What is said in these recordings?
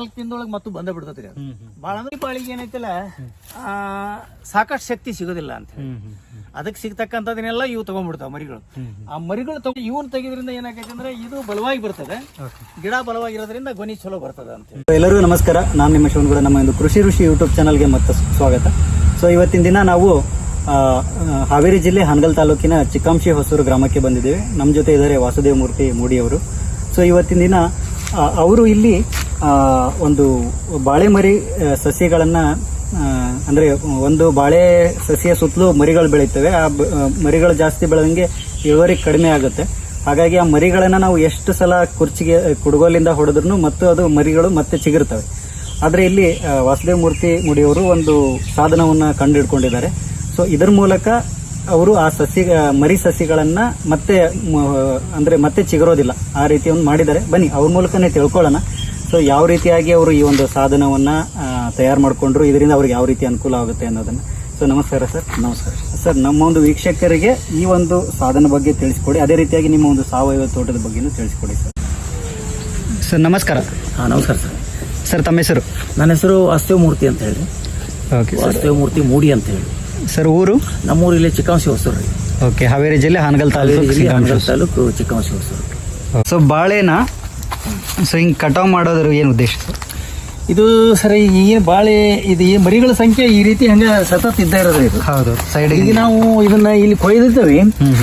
ನಾಲ್ಕು ದಿನದೊಳಗೆ ಮತ್ತು ಬಂದ ಬಿಡ್ತೈತಿ ಅದು. ಭಾಳ ಅಂದ್ರೆ ಬಾಳಿಗೆ ಏನೈತಿಲ್ಲ ಆ, ಸಾಕಷ್ಟು ಶಕ್ತಿ ಸಿಗೋದಿಲ್ಲ ಅಂತ ಹೇಳಿ. ಅದಕ್ಕೆ ಸಿಗ್ತಕ್ಕಂಥದನ್ನೆಲ್ಲ ಇವು ತಗೊಂಡ್ಬಿಡ್ತಾವ ಮರಿಗಳು. ಆ ಮರಿಗಳು ತಗೊಂಡು ಇವನ್ ತೆಗೆದ್ರಿಂದ ಏನಾಗೈತೆ ಅಂದ್ರೆ ಇದು ಬಲವಾಗಿ ಬರ್ತದೆ. ಗಿಡ ಬಲವಾಗಿರೋದ್ರಿಂದ ಗೊನಿ ಚಲೋ ಬರ್ತದೆ ಅಂತ ಎಲ್ಲರಿಗೂ ನಮಸ್ಕಾರ. ನಾನು ನಿಮ್ಮ ಶಿವನಗೌಡ ನಮ್ಮ ಒಂದು ಕೃಷಿ ಋಷಿ ಯೂಟ್ಯೂಬ್ ಚಾನಲ್ಗೆ ಮತ್ತೆ ಸ್ವಾಗತ. ಸೊ ಇವತ್ತಿನ ದಿನ ನಾವು ಹಾವೇರಿ ಜಿಲ್ಲೆ ಹಾನಗಲ್ ತಾಲೂಕಿನ ಚಿಕ್ಕಾಂಶಿ ಹೊಸೂರು ಗ್ರಾಮಕ್ಕೆ ಬಂದಿದ್ದೇವೆ. ನಮ್ಮ ಜೊತೆ ಇದ್ದಾರೆ ವಾಸುದೇವ ಮೂರ್ತಿ ಮೂಡಿಯವರು. ಸೊ ಇವತ್ತಿನ ದಿನ ಅವರು ಇಲ್ಲಿ ಒಂದು ಬಾಳೆ ಮರಿ ಸಸ್ಯಗಳನ್ನ ಅಂದ್ರೆ ಒಂದು ಬಾಳೆ ಸಸ್ಯ ಸುತ್ತಲೂ ಮರಿಗಳು ಬೆಳೀತವೆ. ಆ ಮರಿಗಳು ಜಾಸ್ತಿ ಬೆಳೆದಂಗೆ ಇಳುವರಿ ಕಡಿಮೆ ಆಗುತ್ತೆ. ಹಾಗಾಗಿ ಆ ಮರಿಗಳನ್ನು ನಾವು ಎಷ್ಟು ಸಲ ಕುರ್ಚಿಗೆ, ಕುಡುಗೋಲಿಂದ ಹೊಡೆದ್ರು ಮತ್ತು ಅದು ಮರಿಗಳು ಮತ್ತೆ ಚಿಗಿರ್ತವೆ. ಆದರೆ ಇಲ್ಲಿ ವಾಸುದೇವ ಮೂರ್ತಿ ಮುಡಿಯವರು ಒಂದು ಸಾಧನವನ್ನ ಕಂಡುಹಿಡ್ಕೊಂಡಿದ್ದಾರೆ ಸೊ ಇದರ ಮೂಲಕ ಅವರು ಆ ಸಸಿ ಮರಿ ಸಸಿಗಳನ್ನ ಮತ್ತೆ ಮ- ಅಂದ್ರೆ ಮತ್ತೆ ಚಿಗರೋದಿಲ್ಲ. ಆ ರೀತಿ ಒಂದು ಮಾಡಿದ್ದಾರೆ. ಬನ್ನಿ ಅವ್ರ ಮೂಲಕನೇ ತಿಳ್ಕೊಳ್ಳೋಣ. ಸೊ ಯಾವ ರೀತಿಯಾಗಿ ಅವರು ಈ ಒಂದು ಸಾಧನವನ್ನ ತಯಾರು ಮಾಡಿಕೊಂಡ್ರು ಇದರಿಂದ ಅವ್ರಿಗೆ ಯಾವ ರೀತಿ ಅನುಕೂಲ ಆಗುತ್ತೆ ಅನ್ನೋದನ್ನ. ಸೊ ನಮಸ್ಕಾರ ಸರ್. ನಮಸ್ಕಾರ. ಸರ್ ನಮ್ಮ ಒಂದು ವೀಕ್ಷಕರಿಗೆ ಈ ಒಂದು ಸಾಧನ ಬಗ್ಗೆ ತಿಳಿಸ್ಕೊಡಿ. ಅದೇ ರೀತಿಯಾಗಿ ನಿಮ್ಮ ಒಂದು ಸಾವಯವ ತೋಟದ ಬಗ್ಗೆನೂ ತಿಳಿಸ್ಕೊಡಿ ಸರ್. ಸರ್ ನಮಸ್ಕಾರ. ಹಾಂ ನಮಸ್ಕಾರ ಸರ್. ಸರ್ ತಮ್ಮ ಹೆಸರು? ನನ್ನ ಹೆಸರು ವಾಸ್ತವ ಮೂರ್ತಿ ಅಂತ ಹೇಳಿ. ಓಕೆ ವಾಸ್ತವ ಮೂರ್ತಿ ಮೂಡಿ ಅಂತ ಹೇಳಿ. ಸರ್ ಊರು? ನಮ್ಮೂರು ಇಲ್ಲಿ ಚಿಕ್ಕಂಶಿ ಹೊಸೂರು ರೀ. ಓಕೆ ಹಾವೇರಿ ಜಿಲ್ಲೆ ಹಾನಗಲ್ ತಾಲೂಕು ಇಲ್ಲಿ ಹನಗಲ್ ತಾಲೂಕು ಚಿಕ್ಕಂಶಿ ಹೊಸೂರು ಸೊ ಬಾಳೆನ ಸೊ ಹಿಂಗೆ ಕಟಾವು ಮಾಡೋದ್ರ ಏನು ಉದ್ದೇಶ ಸರ್? ಇದು ಸರಿ ಈಗ ಏನು ಬಾಳೆ ಇದು ಈ ಮರಿಗಳ ಸಂಖ್ಯೆ ಈ ರೀತಿ ಹಂಗ ಸತತ್ ಇದ್ದ ಇರೋದ್ರಿ ಇದು. ಹೌದು ಸೈಡ್ ಈಗ ನಾವು ಇದನ್ನ ಇಲ್ಲಿ ಕೊಯ್ದಿರ್ತೇವೆ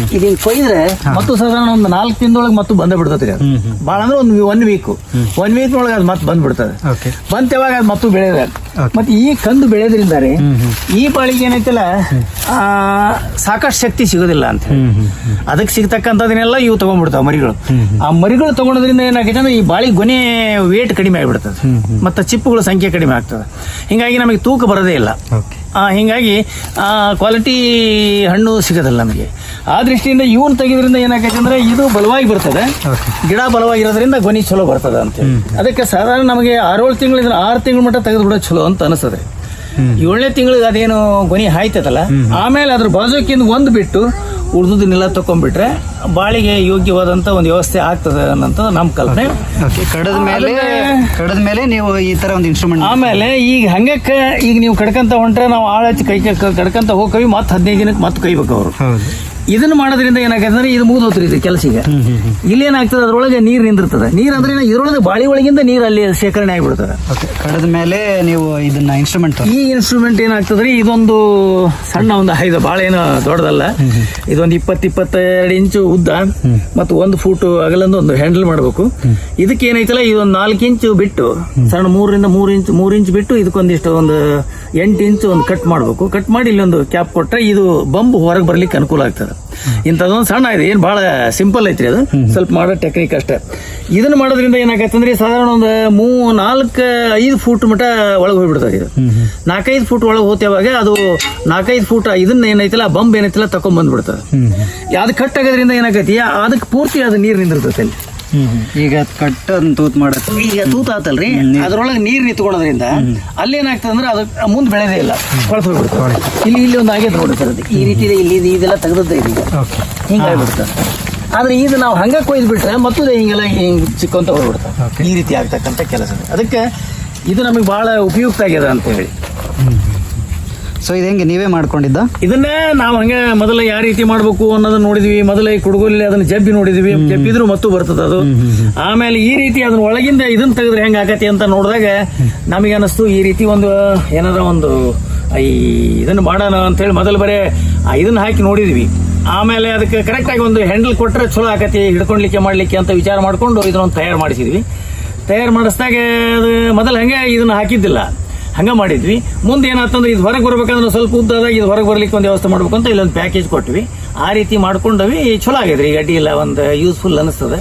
ಈಗ ಇಲ್ಲಿ ಕೊಯ್ದ್ರೆ ಮತ್ತು ಸಾಧಾರಣ ಒಂದು ನಾಲ್ಕು ದಿನದೊಳಗೆ ಮತ್ತು ಬಂದ ಬಿಡ್ತದೆ ಅದು ಬಾಳ ಭಾಳ ಅಂದ್ರೆ ಒಂದು ಒನ್ ವೀಕ್ ಒನ್ ವೀಕ್ ಒಳಗೆ ಅದು ಮತ್ತೆ ಬಂದ್ಬಿಡ್ತದೆ. ಬಂತ ಯಾವಾಗ ಅದು ಮತ್ತು Okay. ಮತ್ತೆ ಈ ಕಂದು ಬೆಳೆಯೋದ್ರಿಂದ ಈ ಬಾಳಿಗೆ ಏನೈತಲ್ಲ ಆ, ಸಾಕಷ್ಟು ಶಕ್ತಿ ಸಿಗೋದಿಲ್ಲ ಅಂತ ಅದಕ್ಕೆ ಸಿಗ್ತಕ್ಕಂಥದನ್ನೆಲ್ಲ ಇವು ತಗೊಂಡ್ಬಿಡ್ತಾವ ಮರಿಗಳು. ಆ ಮರಿಗಳು ತಗೊಳೋದ್ರಿಂದ ಏನಾಗೈತೆ ಅಂದ್ರೆ ಈ ಬಾಳಿ ಗೊನೆ ವೇಟ್ ಕಡಿಮೆ ಆಗಿಬಿಡ್ತದೆ. ಮತ್ತೆ ಚಿಪ್ಪುಗಳ ಸಂಖ್ಯೆ ಕಡಿಮೆ ಆಗ್ತದೆ. ಹಿಂಗಾಗಿ ನಮಗೆ ತೂಕ ಬರೋದೇ ಇಲ್ಲ. ಹಿಂಗಾಗಿ ಕ್ವಾಲಿಟಿ ಹಣ್ಣು ಸಿಗೋದಿಲ್ಲ ನಮಗೆ. ಆ ದೃಷ್ಟಿಯಿಂದ ಇವನ್ ತೆಗೆದ್ರಿಂದ ಏನಾಗತ್ತೆ ಅಂದ್ರೆ ಇದು ಬಲವಾಗಿ ಬರ್ತದೆ. ಗಿಡ ಬಲವಾಗಿರೋದ್ರಿಂದ ಗೊನಿ ಚಲೋ ಬರ್ತದೆ ಅಂತ ಹೇಳಿ. ಅದಕ್ಕೆ ಸಾಧಾರಣ ನಮಗೆ ಆರೇಳು ತಿಂಗಳಿಂದ ಆರು ತಿಂಗಳ ಮಟ್ಟ ತೆಗೆದು ಬಿಡೋದು ಚಲೋ ಅಂತ ಅನಿಸ್ತದೆ. ಏಳನೇ ತಿಂಗಳಿಗೆ ಅದೇನು ಗೊನಿ ಹಾಯ್ತದಲ್ಲ ಆಮೇಲೆ ಅದ್ರ ಬಾಜುಕಿಂದ ಒಂದು ಬಿಟ್ಟು ಉಳಿದುದನ್ನೆಲ್ಲ ತಕೊಂಡ್ಬಿಟ್ರೆ ಬಾಳಿಗೆ ಯೋಗ್ಯವಾದಂತ ಒಂದು ವ್ಯವಸ್ಥೆ ಆಗ್ತದೆ ಅನ್ನೋಂಥದ್ದು ನಮ್ಮ ಕಲ್ಪನೆ. ಕಡದ ಮೇಲೆ ಕಡದ ಮೇಲೆ ನೀವು ಈ ತರ ಒಂದು ಇನ್ಸ್ಟ್ರೂಮೆಂಟ್ ಆಮೇಲೆ ಈಗ ಹಂಗಕ್ಕೆ ಈಗ ನೀವು ಕಡ್ಕಂತ ಹೊಂಟ್ರೆ ನಾವು ಆಳ ಹಚ್ಚಿ ಕೈ ಕಡ್ಕಂತ ಹೋಗ್ಕವಿ ಮತ್ತೆ ಹದಿನೈದು ದಿನಕ್ಕೆ ಮತ್ತೆ ಕೈಬೇಕು ಅವರು. ಇದನ್ನ ಮಾಡೋದ್ರಿಂದ ಏನಾಗತ್ತಂದ್ರೆ ಇದು ಮುಗಿದು ಹೋಗ್ತದೆ ಇದು ಕೆಲಸ ಈಗ ಇಲ್ಲಿ ಏನಾಗ್ತದೆ ಅದ್ರೊಳಗೆ ನೀರು ನಿಂದಿರ್ತದೆ. ನೀರ್ ಅಂದ್ರೆ? ಇದ್ರೊಳಗೆ ಬಾಳಿ ಒಳಗಿಂದ ನೀರು ಅಲ್ಲಿ ಶೇಖರಣೆ ಆಗಿಬಿಡ್ತದೆ. ಕಡದ ಮೇಲೆ ನೀವು ಇದನ್ನ ಇನ್ಸ್ಟ್ರೂಮೆಂಟ್ ಈ ಇನ್ಸ್ಟ್ರೂಮೆಂಟ್ ಏನಾಗ್ತದ್ರಿ ಇದೊಂದು ಸಣ್ಣ ಒಂದು ಐದು ಭಾಳ ಏನು ದೊಡ್ಡದಲ್ಲ. ಇದೊಂದು ಇಪ್ಪತ್ತು ಇಪ್ಪತ್ತೆರಡು ಇಂಚು ಉದ್ದ ಮತ್ತು ಒಂದು ಫೂಟ್ ಅಗಲಂದು ಒಂದು ಹ್ಯಾಂಡಲ್ ಮಾಡಬೇಕು. ಇದಕ್ಕೆ ಏನೈತಲ್ಲ ಇದೊಂದು ನಾಲ್ಕು ಇಂಚು ಬಿಟ್ಟು ಸಣ್ಣ ಮೂರರಿಂದ ಮೂರು ಇಂಚು ಮೂರು ಇಂಚು ಬಿಟ್ಟು ಇದಕ್ಕೊಂದಿಷ್ಟು ಒಂದು ಎಂಟು ಇಂಚು ಒಂದು ಕಟ್ ಮಾಡಬೇಕು. ಕಟ್ ಮಾಡಿ ಇಲ್ಲೊಂದು ಕ್ಯಾಪ್ ಕೊಟ್ಟರೆ ಇದು ಬಂಬು ಹೊರಗೆ ಬರ್ಲಿಕ್ಕೆ ಅನುಕೂಲ ಆಗ್ತದೆ. ಇಂಥದ್ದೊಂದು ಸಣ್ಣ ಇದೆ ಏನು ಭಾಳ ಸಿಂಪಲ್ ಐತ್ರಿ ಅದು. ಸ್ವಲ್ಪ ಮಾಡೋ ಟೆಕ್ನಿಕ್ ಅಷ್ಟೇ. ಇದನ್ನ ಮಾಡೋದ್ರಿಂದ ಏನಾಗತ್ತೆ ಅಂದ್ರೆ ಸಾಧಾರಣ ಒಂದು ಮೂ ನಾಲ್ಕು ಐದು ಫೂಟ್ ಮಟ್ಟ ಒಳಗೆ ಹೋಗ್ಬಿಡ್ತದೆ ಇದು. ನಾಲ್ಕೈದು ಫೂಟ್ ಒಳಗೆ ಹೋಗ್ತೇವಾಗ ಅದು ನಾಲ್ಕೈದು ಫೂಟ್ ಇದನ್ನ ಏನೈತಿಲ್ಲ ಬಂಬ್ ಏನೈತಿಲ್ಲ ತಕೊಂಡ್ ಬಂದ್ಬಿಡ್ತದೆ. ಹ್ಮ್ ಅದು ಕಟ್ ಆಗೋದ್ರಿಂದ ಏನಾಗೈತಿ ಅದಕ್ಕೆ ಪೂರ್ತಿ ಅದು ನೀರು ನಿಂದಿರ್ತೈತೆ ಅಲ್ಲಿ. ಈಗ ಕಟ್ಟ ತೂತ್ ಮಾಡತ್ತೆ. ಈಗ ತೂತ ಆತಲ್ರಿ ಅದ್ರೊಳಗೆ ನೀರು ನಿಂತ್ಕೊಳೋದ್ರಿಂದ ಅಲ್ಲಿ ಏನಾಗ್ತದೆ ಅಂದ್ರೆ ಅದು ಮುಂದೆ ಬೆಳೆದೇ ಇಲ್ಲ. ಕೊಳತು ಇಲ್ಲಿ ಇಲ್ಲಿ ಒಂದು ಆಗೇ ನೋಡಿ ಸರ್ ಈ ರೀತಿ ಇಲ್ಲಿ ಇದು- ಇದೆಲ್ಲ ತೆಗೆದದ್ದೇ ಇದೆ ಈಗ. ಓಕೆ. ಹಿಂಗಾಗ್ಬಿಡ್ತದೆ ಆದ್ರೆ ಇದು ನಾವು ಹಂಗ ಕೊಯ್ದು ಬಿಟ್ರೆ ಮತ್ತೂ ಹಿಂಗೆಲ್ಲ ಹಿಂಗ್ ಚಿಕ್ಕಂತ Okay. ಈ ರೀತಿ ಆಗ್ತಕ್ಕಂಥ ಕೆಲಸ ಅದಕ್ಕೆ ಇದು ನಮಗೆ ಬಹಳ ಉಪಯುಕ್ತ ಆಗ್ಯದ ಅಂತ ಹೇಳಿ ಸೊ ಇದು ಹೆಂಗೆ ನೀವೇ ಮಾಡ್ಕೊಂಡಿದ್ದ? ಇದನ್ನೇ ನಾವು ಹಂಗ ಮೊದಲ ಯಾವ ರೀತಿ ಮಾಡ್ಬೇಕು ಅನ್ನೋದನ್ನ ನೋಡಿದ್ವಿ. ಮೊದಲ ಈ ಕುಡುಗೋಲಿ ಅದನ್ನ ಜಬ್ಬಿ ನೋಡಿದ್ವಿ. ಜಬ್ಬಿದ್ರು ಮತ್ತು ಬರ್ತದ ಅದು. ಆಮೇಲೆ ಈ ರೀತಿ ಅದನ್ನ ಒಳಗಿಂದ ಇದನ್ನ ತೆಗೆದ್ರೆ ಹೆಂಗ ಆಗತ್ತೆ ಅಂತ ನೋಡಿದಾಗ ನಮಗೆ ಅನಿಸ್ತು ಈ ರೀತಿ ಒಂದು ಏನಾರ ಒಂದು ಈ ಇದನ್ನ ಮಾಡೋಣ ಅಂತ ಹೇಳಿ ಮೊದಲು ಬರೇ ಇದನ್ನ ಹಾಕಿ ನೋಡಿದ್ವಿ. ಆಮೇಲೆ ಅದಕ್ಕೆ ಕರೆಕ್ಟ್ ಆಗಿ ಒಂದು ಹ್ಯಾಂಡಲ್ ಕೊಟ್ಟರೆ ಚಲೋ ಆಕತಿ ಹಿಡ್ಕೊಳ್ಲಿಕ್ಕೆ ಮಾಡ್ಲಿಕ್ಕೆ ಅಂತ ವಿಚಾರ ಮಾಡ್ಕೊಂಡು ಇದನ್ನೊಂದು ತಯಾರು ಮಾಡಿಸಿದ್ವಿ. ತಯಾರು ಮಾಡಿಸಿದಾಗ ಅದು ಮೊದಲು ಹಂಗೆ ಇದನ್ನ ಹಾಕಿದ್ದಿಲ್ಲ. ಹಂಗ ಮಾಡಿದ್ವಿ. ಮುಂದೆ ಏನಾಯ್ತಂದ್ರೆ ಇದು ಹೊರಗೆ ಬರ್ಬೇಕಂದ್ರೆ ಸ್ವಲ್ಪ ಉದ್ದಾದಾಗ ಇದು ಹೊರಗೆ ಬರ್ಲಿಕ್ಕೆ ಒಂದು ವ್ಯವಸ್ಥೆ ಮಾಡ್ಬೇಕು ಅಂತ ಇಲ್ಲೊಂದು ಪ್ಯಾಕೇಜ್ ಕೊಟ್ವಿ. ಆ ರೀತಿ ಮಾಡ್ಕೊಂಡವಿ ಚಲೋ ಆಗಿದ್ರಿ. ಈಗ ಅಡ್ಡಿ ಇಲ್ಲ ಒಂದು ಯೂಸ್ಫುಲ್ ಅನಿಸ್ತದೆ.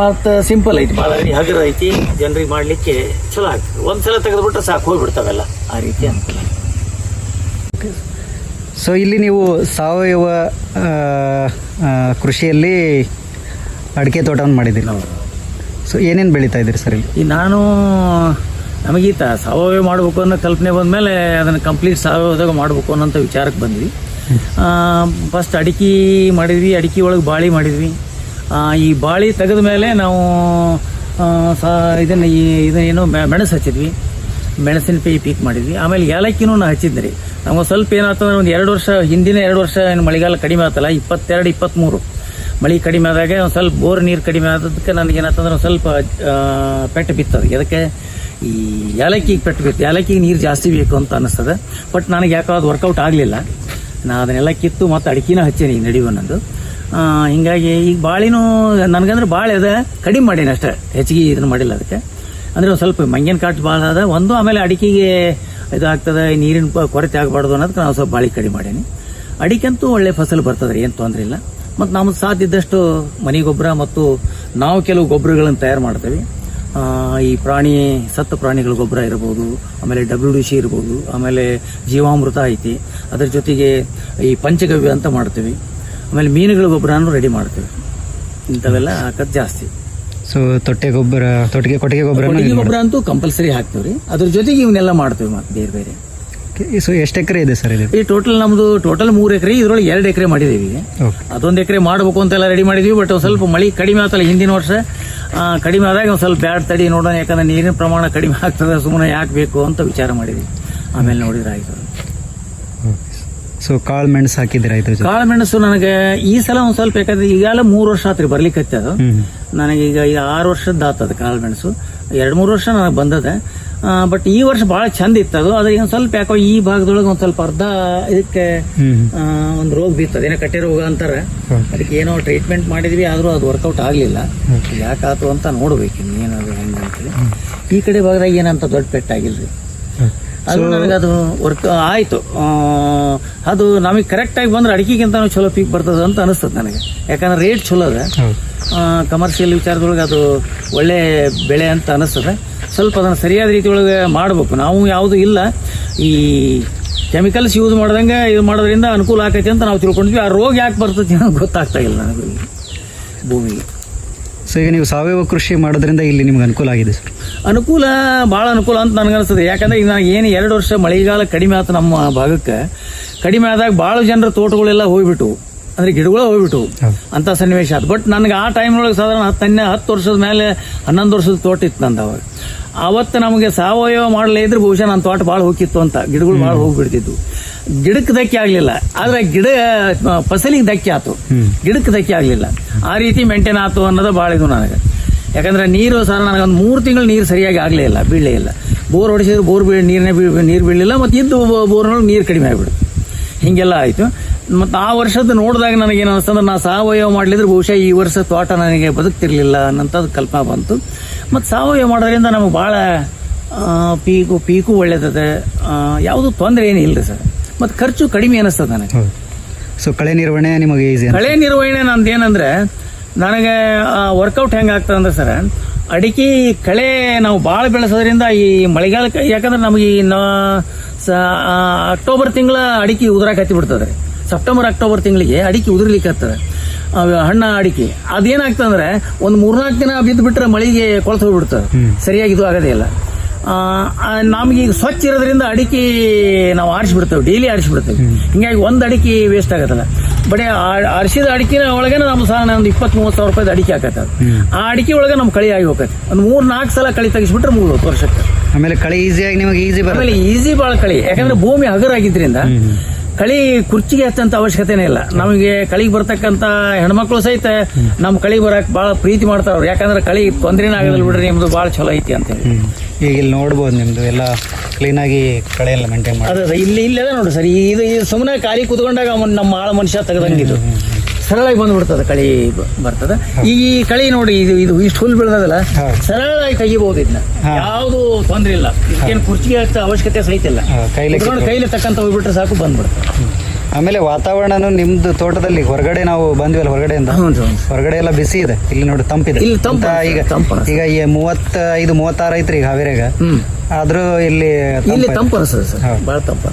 ಮತ್ತು ಸಿಂಪಲ್ ಐತಿ. ಭಾಳ ಹಗರ ಐತಿ ಜನರಿಗೆ ಮಾಡಲಿಕ್ಕೆ ಚಲೋ ಆಗ್ತದೆ. ಒಂದ್ಸಲ ತೆಗೆದ್ಬಿಟ್ರೆ ಸಾಕು ಹೋಗ್ಬಿಡ್ತಾವೆಲ್ಲ. ಆ ರೀತಿ ಅನುಕೂಲ ಸೊ ಇಲ್ಲಿ ನೀವು ಸಾವಯವ ಕೃಷಿಯಲ್ಲಿ ಅಡಿಕೆ ತೋಟವನ್ನು ಮಾಡಿದ್ದೀರಿ. ಸೊ ಏನೇನು ಬೆಳೀತಾ ಇದ್ದೀರಿ ಸರ್ ಇಲ್ಲಿ? ನಾನು ನಮಗೀತ ಸಾವಯವ ಮಾಡಬೇಕು ಅನ್ನೋ ಕಲ್ಪನೆ ಬಂದಮೇಲೆ ಅದನ್ನು ಕಂಪ್ಲೀಟ್ ಸಾವಯವದಾಗ ಮಾಡಬೇಕು ಅನ್ನೋಂಥ ವಿಚಾರಕ್ಕೆ ಬಂದ್ವಿ. ಫಸ್ಟ್ ಅಡಿಕೆ ಮಾಡಿದ್ವಿ, ಅಡಿಕೆ ಒಳಗೆ ಬಾಳಿ ಮಾಡಿದ್ವಿ. ಈ ಬಾಳಿ ತೆಗೆದ ಮೇಲೆ ನಾವು ಸ, ಇದನ್ನು ಈ ಇದನ್ನೇನು ಮೆಣಸು ಹಚ್ಚಿದ್ವಿ. ಮೆಣಸಿನ ಪೈ, ಪೀಕ್ ಮಾಡಿದ್ವಿ. ಆಮೇಲೆ ಏಲಕ್ಕಿನೂ ನಾ ಹಚ್ಚಿದ್ದೆ ರೀ. ನಮಗೆ ಸ್ವಲ್ಪ ಏನಾಗ್ತಂದ್ರೆ ಒಂದು ಎರಡು ವರ್ಷ ಹಿಂದಿನ ಎರಡು ವರ್ಷ ಏನು ಮಳೆಗಾಲ ಕಡಿಮೆ ಆಗ್ತಲ್ಲ ಇಪ್ಪತ್ತೆರಡು ಇಪ್ಪತ್ತ್ಮೂರು ಮಳೆ ಕಡಿಮೆ ಆದಾಗ ಒಂದು ಸ್ವಲ್ಪ ಬೋರ್ ನೀರು ಕಡಿಮೆ ಆದದಕ್ಕೆ ಏನಂತಂದ್ರೆ ಒಂದು ಸ್ವಲ್ಪ ಪೆಟ್ಟ ಬಿತ್ತದ. ಅದಕ್ಕೆ ಈ ಏಲಕ್ಕಿಗೆ ಪೆಟ್ಟು ಬಿತ್ತು. ಏಲಕ್ಕಿಗೆ ನೀರು ಜಾಸ್ತಿ ಬೇಕು ಅಂತ ಅನ್ನಿಸ್ತದೆ ಬಟ್ ನನಗೆ ಯಾಕೋ ಅದು ವರ್ಕೌಟ್ ಆಗಲಿಲ್ಲ. ನಾ ಅದನ್ನೆಲ್ಲ ಕಿತ್ತು ಮತ್ತು ಅಡಿಕೆನ ಹಚ್ಚೀನಿ ನಡೆಯುವ ನಂದು. ಹಿಂಗಾಗಿ ಈಗ ಬಾಳಿನೂ ನನಗಂದ್ರೆ ಬಾಳೆ ಅದ ಕಡಿಮೆ ಮಾಡೀನಿ ಅಷ್ಟೇ. ಹೆಚ್ಚಿಗೆ ಇದನ್ನು ಮಾಡಿಲ್ಲ ಅದಕ್ಕೆ. ಅಂದರೆ ಒಂದು ಸ್ವಲ್ಪ ಮಂಗಿನ ಕಾಟು ಭಾಳ ಅದ. ಒಂದು ಆಮೇಲೆ ಅಡಿಕೆಗೆ ಇದಾಗ್ತದೆ ನೀರಿನ ಕೊರತೆ ಆಗಬಾರ್ದು ಅನ್ನೋದಕ್ಕೆ ನಾವು ಸ್ವಲ್ಪ ಬಾಳಿ ಕಡಿಮೆ ಮಾಡೀನಿ. ಅಡಿಕೆಂತೂ ಒಳ್ಳೆ ಫಸಲು ಬರ್ತದೆ ಏನು ತೊಂದರೆ ಇಲ್ಲ. ಮತ್ತು ನಮ್ಗೆ ಸಾಧ್ಯ ಇದ್ದಷ್ಟು ಮನೆ ಗೊಬ್ಬರ ಮತ್ತು ನಾವು ಕೆಲವು ಗೊಬ್ಬರಗಳನ್ನು ತಯಾರು ಮಾಡ್ತೇವೆ. ಈ ಪ್ರಾಣಿ ಸತ್ತ ಪ್ರಾಣಿಗಳ ಗೊಬ್ಬರ ಇರ್ಬೋದು ಆಮೇಲೆ ಡಬ್ಲ್ಯೂ ಡಿ ಸಿ ಇರ್ಬೋದು ಆಮೇಲೆ ಜೀವಾಮೃತ ಐತಿ. ಅದರ ಜೊತೆಗೆ ಈ ಪಂಚಗವ್ಯ ಅಂತ ಮಾಡ್ತೀವಿ. ಆಮೇಲೆ ಮೀನುಗಳ ಗೊಬ್ಬರನೂ ರೆಡಿ ಮಾಡ್ತೀವಿ. ಇಂಥವೆಲ್ಲ ಹಾಕೋದು ಜಾಸ್ತಿ. ಸೊ ತೊಟ್ಟೆ ಗೊಬ್ಬರ ತೊಟ್ಟಿಗೆ ಕೊಟ್ಟಿಗೆ ಗೊಬ್ಬರ ಗೊಬ್ಬರ ಅಂತೂ ಕಂಪಲ್ಸರಿ ಹಾಕ್ತೀವಿ ರೀ ಅದ್ರ ಜೊತೆಗೆ ಇವನ್ನೆಲ್ಲ ಮಾಡ್ತೀವಿ ಮತ್ತೆ ಬೇರೆ ಬೇರೆ. ಸೊ ಎಷ್ಟು ಎಕರೆ ಇದೆ ಸರ್ ಇದು? ಈ ಟೋಟಲ್ ನಮ್ದು ಟೋಟಲ್ ಮೂರು ಎಕರೆ ಇದ್ರೊಳಗೆ ಎರಡು ಎಕರೆ ಮಾಡಿದೀವಿ ಅದೊಂದು ಎಕರೆ ಮಾಡಬೇಕು ಅಂತೆಲ್ಲ ರೆಡಿ ಮಾಡಿದ್ವಿ ಬಟ್ ಒಂದು ಸ್ವಲ್ಪ ಮಳೆ ಕಡಿಮೆ ಆತಲ್ಲ ಹಿಂದಿನ ವರ್ಷ. ಕಡಿಮೆ ಆದಾಗ ಒಂದು ಸ್ವಲ್ಪ ಬ್ಯಾಡ್ ತಡಿ ನೋಡೋಣ ಯಾಕಂದ್ರೆ ನೀರಿನ ಪ್ರಮಾಣ ಕಡಿಮೆ ಆಗ್ತದೆ ಸುಮ್ಮನೆ ಯಾಕೆ ಬೇಕು ಅಂತ ವಿಚಾರ ಮಾಡಿದ್ವಿ ಆಮೇಲೆ ನೋಡಿದ್ರೆ ಆಯ್ತು. ಸೊ ಕಾಳು ಮೆಣಸು ಹಾಕಿದ್ರೆ ಆಯ್ತು ಕಾಳು ಮೆಣಸು ನನಗೆ ಈ ಸಲ ಒಂದ್ ಸ್ವಲ್ಪ ಯಾಕಂದ್ರೆ ಈಗೆಲ್ಲ ಮೂರು ವರ್ಷ ಆತ್ರಿ ಬರ್ಲಿಕ್ಕೆ ಅದು ನನಗೆ ಈಗ ಈಗ ಆರು ವರ್ಷದ ಆತದ ಕಾಳು ಮೆಣಸು. ಎರಡು ಮೂರು ವರ್ಷ ನನಗೆ ಬಂದದೆ. ಬಟ್ ಈ ವರ್ಷ ಬಹಳ ಚಂದ ಇತ್ತು ಅದು. ಅದ್ರ ಒಂದು ಸ್ವಲ್ಪ ಯಾಕೋ ಈ ಭಾಗದೊಳಗೆ ಒಂದ್ ಸ್ವಲ್ಪ ಅರ್ಧ ಇದಕ್ಕೆ ಒಂದು ರೋಗ ಬಿತ್ತದ ಏನೋ ಕಟ್ಟೆ ರೋಗ ಅಂತಾರೆ. ಅದಕ್ಕೆ ಏನೋ ಟ್ರೀಟ್ಮೆಂಟ್ ಮಾಡಿದ್ವಿ ಆದ್ರೂ ಅದು ವರ್ಕೌಟ್ ಆಗಲಿಲ್ಲ. ಯಾಕಾತು ಅಂತ ನೋಡ್ಬೇಕು ಏನಾದ್ರು ಏನದು ಹೆಂಗೆ ಅಂತೇಳಿ. ಈ ಕಡೆ ಭಾಗದಾಗ ಏನಂತ ದೊಡ್ಡ ಪೆಟ್ಟಾಗಿಲ್ರಿ ಅದು ನನಗೆ ಅದು ವರ್ಕ್ ಆಯ್ತು. ಅದು ನಮಗೆ ಕರೆಕ್ಟಾಗಿ ಬಂದ್ರೆ ಅಡಿಕೆಗಿಂತ ಚಲೋ ಪೀಕ್ ಬರ್ತದೆ ಅಂತ ಅನಿಸ್ತದೆ ನನಗೆ. ಯಾಕಂದ್ರೆ ರೇಟ್ ಚಲೋ ಅದ. ಕಮರ್ಷಿಯಲ್ ವಿಚಾರದೊಳಗೆ ಅದು ಒಳ್ಳೆ ಬೆಳೆ ಅಂತ ಅನಿಸ್ತದೆ. ಸ್ವಲ್ಪ ಅದನ್ನು ಸರಿಯಾದ ರೀತಿ ಒಳಗೆ ಮಾಡಬೇಕು. ನಾವು ಯಾವುದು ಇಲ್ಲ. ಈ ಕೆಮಿಕಲ್ಸ್ ಯೂಸ್ ಮಾಡ್ದಂಗೆ ಇದು ಮಾಡೋದ್ರಿಂದ ಅನುಕೂಲ ಆಕೈತಿ ಅಂತ ನಾವು ತಿಳ್ಕೊಂಡ್ವಿ ಆ ರೋಗ ಯಾಕೆ ಬರ್ತೈತಿ ಅನ್ನೋದು ಗೊತ್ತಾಗ್ತಾ ಇಲ್ಲ ನನಗೆ ಭೂಮಿಗೆ. ಸೊ ಈಗ ನೀವು ಸಾವಯವ ಕೃಷಿ ಮಾಡೋದ್ರಿಂದ ಇಲ್ಲಿ ನಿಮ್ಗೆ ಅನುಕೂಲ ಆಗಿದೆ ಸರ್ ಅನುಕೂಲ ಭಾಳ ಅನುಕೂಲ ಅಂತ ನನಗನ್ಸ್ತದೆ ಯಾಕಂದ್ರೆ ಈಗ ನಾನು ಏನು ಎರಡು ವರ್ಷ ಮಳೆಗಾಲ ಕಡಿಮೆ ಆಯ್ತು ನಮ್ಮ ಭಾಗಕ್ಕೆ. ಕಡಿಮೆ ಆದಾಗ ಭಾಳ ಜನರ ತೋಟಗಳೆಲ್ಲ ಹೋಗ್ಬಿಟ್ಟು ಅಂದ್ರೆ ಗಿಡಗಳು ಹೋಗ್ಬಿಟ್ಟು. ಅಂತ ಸನ್ನಿವೇಶ ಆಯ್ತು. ಬಟ್ ನನಗೆ ಆ ಟೈಮ್ನೊಳಗೆ ಸಾಧಾರಣ ಹತ್ತನೇ ಹತ್ತು ವರ್ಷದ ಮೇಲೆ ಹನ್ನೊಂದು ವರ್ಷದ ತೋಟ ಇತ್ತು ನಂದು ಅವಾಗ. ಅವತ್ತು ನಮಗೆ ಸಾವಯವ ಮಾಡಲೇ ಇದ್ರೆ ಬಹುಶಃ ನನ್ನ ತೋಟ ಭಾಳ ಹೋಗಿತ್ತು ಅಂತ. ಗಿಡಗಳು ಭಾಳ ಹೋಗ್ಬಿಡ್ತಿದ್ವು. ಗಿಡಕ್ಕೆ ಧಕ್ಕೆ ಆಗಲಿಲ್ಲ. ಆದ್ರೆ ಗಿಡ ಫಸಲಿಗೆ ಧಕ್ಕೆ ಆಯ್ತು. ಗಿಡಕ್ಕೆ ಧಕ್ಕೆ ಆಗಲಿಲ್ಲ. ಆ ರೀತಿ ಮೇಂಟೈನ್ ಆಯ್ತು ಅನ್ನೋದು ಭಾಳ ಇದು ನನಗೆ. ಯಾಕಂದ್ರೆ ನೀರು ಸರ್ ನನಗೆ ಒಂದು ಮೂರು ತಿಂಗಳು ನೀರು ಸರಿಯಾಗಿ ಆಗಲೇ ಇಲ್ಲ ಬೀಳಲೇ ಇಲ್ಲ. ಬೋರ್ ಹೊಡಿಸಿದ್ರೆ ಬೋರ್ ಬೀಳ್ ನೀರನ್ನೇ ಬೀಳ್ ನೀರು ಬೀಳಲಿಲ್ಲ ಮತ್ತು ಇದ್ದು ಬೋರ್ನೊಳಗೆ ನೀರು ಕಡಿಮೆ ಆಗಿಬಿಡ್ತು. ಹೀಗೆಲ್ಲ ಆಯಿತು. ಮತ್ತು ಆ ವರ್ಷದ ನೋಡಿದಾಗ ನನಗೇನು ಅನಿಸ್ತಂದ್ರೆ ನಾ ಸಾವಯವ ಮಾಡಲಿದ್ರೆ ಬಹುಶಃ ಈ ವರ್ಷ ತೋಟ ನನಗೆ ಬದುಕ್ತಿರ್ಲಿಲ್ಲ ಅನ್ನೋಂಥದ್ದು ಕಲ್ಪನೆ ಬಂತು. ಮತ್ತು ಸಾವಯವ ಮಾಡೋದ್ರಿಂದ ನಮಗೆ ಭಾಳ ಪೀಕು ಪೀಕು ಒಳ್ಳೇದದೆ. ಯಾವುದು ತೊಂದರೆ ಏನು ಇಲ್ಲ ಸರ್? ಮತ್ತು ಖರ್ಚು ಕಡಿಮೆ ಅನಿಸ್ತದೆ ನನಗೆ. ಸೊ ಕಳೆ ನಿರ್ವಹಣೆ ನಿಮಗೆ ಈಸಿ ಕಳೆ ನಿರ್ವಹಣೆ ನಂದು ಏನಂದ್ರೆ ನನಗೆ ವರ್ಕೌಟ್ ಹೆಂಗೆ ಆಗ್ತದೆ ಅಂದ್ರೆ ಸರ್ ಅಡಿಕೆ ಕಳೆ ನಾವು ಭಾಳ ಬೆಳೆಸೋದ್ರಿಂದ ಈ ಮಳೆಗಾಲಕ್ಕೆ ಯಾಕಂದ್ರೆ ನಮಗೆ ಈ ನಾ- ಅಕ್ಟೋಬರ್ ತಿಂಗಳ ಅಡಿಕೆ ಉದುರಾಕತ್ತಿ ಹತ್ತಿ ಬಿಡ್ತದೆ ಸೆಪ್ಟೆಂಬರ್ ಅಕ್ಟೋಬರ್ ತಿಂಗಳಿಗೆ ಅಡಿಕೆ ಉದುರ್ಲಿಕ್ಕೆ ಹತ್ತದ. ಹಣ್ಣ ಅಡಿಕೆ. ಅದೇನಾಗ್ತಂದ್ರೆ ಒಂದು ಮೂರ್ನಾಲ್ಕು ದಿನ ಬಿದ್ದು ಬಿಟ್ರೆ ಮಳೆಗೆ ಕೊಳತು ಹೋಗ್ಬಿಡ್ತದೆ. ಸರಿಯಾಗಿ ಇದು ಆಗೋದೇ ಇಲ್ಲ. ನಮ್ಗೆ ಈಗ ಸ್ವಚ್ಛ ಇರೋದ್ರಿಂದ ಅಡಿಕೆ ನಾವು ಆರಿಸ್ಬಿಡ್ತೇವೆ ಡೈಲಿ ಆರಿಸ್ಬಿಡ್ತೇವೆ. ಹಿಂಗಾಗಿ ಒಂದು ಅಡಿಕೆ ವೇಸ್ಟ್ ಆಗತ್ತಲ್ಲ. ಬಡೇ ಅರಿಸಿದ ಅಡಿಕೆನ ಒಳಗೆ ನಮ್ಮ ಸಾಧಾರಣ ಒಂದು ಇಪ್ಪತ್ತ್ ಮೂವತ್ತು ಸಾವಿರ ರೂಪಾಯಿ ಅಡಿಕೆ ಹಾಕತ್ತೆ ಆ ಅಡಿಕೆ ಒಳಗೆ ನಮ್ಮ ಕಳಿ ಆಗಿ ಹೋಗತ್ತೆ. ಒಂದು ಮೂರು ನಾಲ್ಕು ಸಲ ಕಳಿ ತೆಗಿಸ್ಬಿಟ್ರೆ ಮುಗಿದೋತು ವರ್ಷಕ್ಕೆ. ಆಮೇಲೆ ಕಳಿ ಈಸಿಯಾಗಿ ನಿಮಗೆ ಈಸಿ ಬರಲಿ ಈಸಿ ಬಾಳ ಕಳಿ. ಯಾಕಂದ್ರೆ ಭೂಮಿ ಹಗರಾಗಿದ್ರಿಂದ ಕಳಿ ಕುರ್ಚಿಗೆ ಹಚ್ಚಂತ ಅವಶ್ಯಕತೆನೇ ಇಲ್ಲ. ನಮಗೆ ಕಳಿಗೆ ಬರ್ತಕ್ಕಂತ ಹೆಣ್ಮಕ್ಳು ಸಹಿತ ನಮ್ಮ ಕಳಿ ಬರಕ್ ಬಹಳ ಪ್ರೀತಿ ಮಾಡ್ತಾವ್ರು. ಯಾಕಂದ್ರೆ ಕಳಿ ತೊಂದ್ರೆನೇ ಆಗಲ್ಲ ಬಿಡ್ರಿ ನಿಮ್ದು ಬಹಳ ಚಲೋ ಐತಿ ಅಂತ ಹೇಳಿ. ಈಗ ಇಲ್ಲಿ ನೋಡ್ಬೋದು ನಿಮ್ದು ಎಲ್ಲ ಕ್ಲೀನಾಗಿ ಕಳೆ ಎಲ್ಲ ಮೇಂಟೈನ್ ಮಾಡಿ ಅದ ಇಲ್ಲಿ ಇಲ್ಲದ ನೋಡಿ ಸರ್ ಇದು ಇದು ಸುಮ್ಮನೆ ಖಾಲಿ ಕುತ್ಕೊಂಡಾಗ ಅವ್ನ್ ನಮ್ಮ ಆಳ ಮನುಷ್ಯ ತೆಗೆದಂಗಿದು ಸರಳಾಗಿ ಬಂದ್ಬಿಡ್ತದೆ ಕಳಿ ಬರ್ತದ. ಈ ಕಳಿ ನೋಡಿ ಇದು ಇದು ಇಷ್ಟು ಹುಲ್ ಬೆಳೆದಲ್ಲ. ಸರಳಾಗಿ ತೆಗಿಬಹುದು ಇದನ್ನ. ಯಾವುದು ತೊಂದ್ರೆ ಇಲ್ಲ. ಕುರ್ಚಿಗೆ ಹಚ್ಚೋ ಅವಶ್ಯಕತೆ ಸಹಿತ ಇಲ್ಲ ಹಾ, ಕೈಲಿ ಕೈಲಿ ತಕ್ಕಂತ ಹೋಗ್ಬಿಟ್ರೆ ಸಾಕು ಬಂದ್ಬಿಡುತ್ತೆ. ಆಮೇಲೆ ವಾತಾವರಣನು ನಿಮ್ದು ತೋಟದಲ್ಲಿ ಹೊರಗಡೆ ನಾವು ಬಂದ್ವಲ್ಲ ಹೊರಗಡೆಯಿಂದ? ಹೊರಗಡೆ ಎಲ್ಲ ಬಿಸಿ ಇದೆ. ಇಲ್ಲಿ ನೋಡಿ ತಂಪಿದೆ. ಇಲ್ಲಿ ತಂಪು ಈಗ ಈಗ ಈ ಮೂವತ್ತೈದು ಮೂವತ್ತಾರು ಐತ್ರಿ ಈಗ ಹಾವೇರಿಯಾಗ. ಆದ್ರೂ ಇಲ್ಲಿ ಇಲ್ಲಿ ತಂಪು. ಭಾಳ ತಂಪು